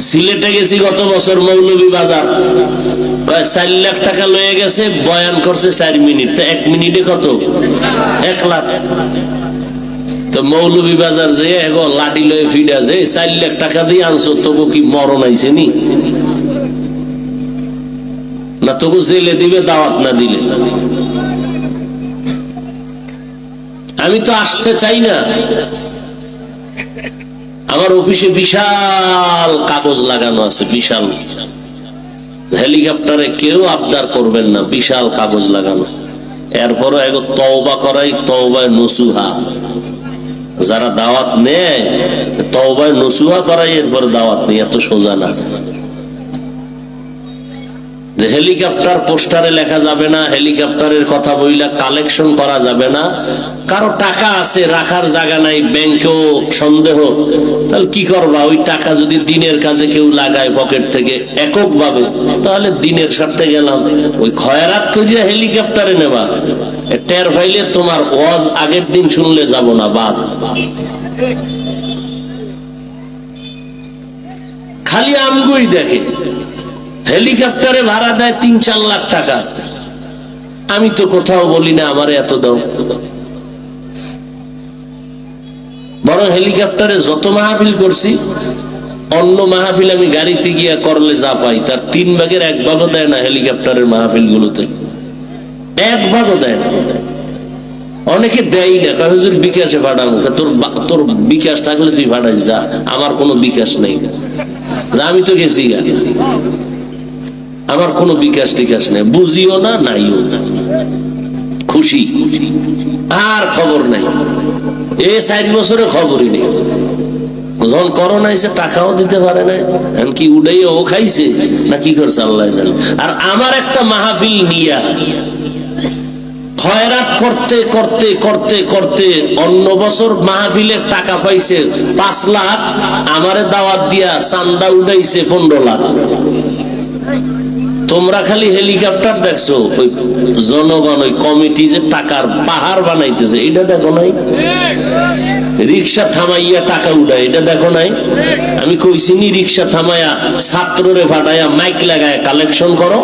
সিলেটে গেছি গত বছর মৌলভী বাজার। চার লাখ টাকা লয়ে গেছে, বয়ান করছে চার মিনিট। এক মিনিটে কত? এক লাখ। তো মৌলভী বাজার যে এগো লাঠি লয়ে ফিডা যে চার লাখ টাকা দিয়ে আনছো, তবু কি মরণ আইছে নি? না তবু জেলে দিবে, দাওয়াত না দিলে? আমি তো আসতে চাই না। আমার অফিসে বিশাল কাগজ লাগানো আছে, বিশাল। হেলিকপ্টারে কেউ আবদার করবেন না, বিশাল কাগজ লাগানো। এরপরও এগো তওবা করাই তওবায় নসুহা। যারা দাওয়াত নেয়, তওবায় নসুহা করাই এরপরে দাওয়াত নেই, এত সোজা না। যে হেলিকপ্টার পোস্টারে লেখা যাবে না, হেলিকপ্টারের কথা বইলা কালেকশন করা যাবে না। কারও টাকা আছে, রাখার জায়গা নাই, ব্যাংকেও সন্দেহ। তাহলে কি করবা? ওই টাকা যদি দিনের কাজে কেউ লাগায় পকেট থেকে একক ভাবে তাহলে দিনের স্বার্থে গেলাম। ওই খয়রাত করিয়া হেলিকপ্টারে নেবা। টের ফাইলে তোমার ওয়াজ আগের দিন শুনলে যাব না, বাদ। খালি আমগুই দেখে। হেলিকপ্টারে ভাড়া দেয় তিন চার লাখ টাকা। আমি তো কোথাও বলি না, আমার এত দাও। বরং হেলিকপ্টারে যত মাহফিল করছি, অন্য মাহফিল আমি গাড়িতে গিয়া করলে যা পাই, তার তিন ভাগের এক ভাগও দেয় না হেলিকপ্টারের মাহফিল গুলোতে এক ভাগও দেয় না। অনেকে দেয় না, কয়, হুজুর, বিকাশে পাঠাবো তোর তোর বিকাশ থাকলে তুই ভাড়াই যা, আমার কোনো বিকাশ নেই। আমি তো গেছি গা। আমার কোনো বিকাশ টিকাশ নেই। বুঝিও না, নাইও খুশি। আর খবর নাই। এ চার বছরে খবরই নেই। যখন করোনা এসে টাকাও দিতে পারে না কি উড়াই ও খাইছে, না কি করছে আল্লাহ আর আমার একটা মাহফিল নিয়া খয়রাত করতে করতে করতে করতে অন্য বছর মাহফিলের টাকা পাইছে পাঁচ লাখ, আমারে দাওয়াত দিয়া চান্দা উঠাইছে পনেরো লাখ। তোমরা খালি হেলিকপ্টার দেখছ, ওই জনগণ, ওই কমিটি যে টাকার পাহাড় বানাইতেছে, এটা দেখো নাই? রিক্সা থামাইয়া টাকা উঠায়, এটা দেখো নাই? আমি কইছি নি, রিক্সা থামাইয়া ছাত্ররে ফাটাইয়া মাইক লাগায় কালেকশন করো।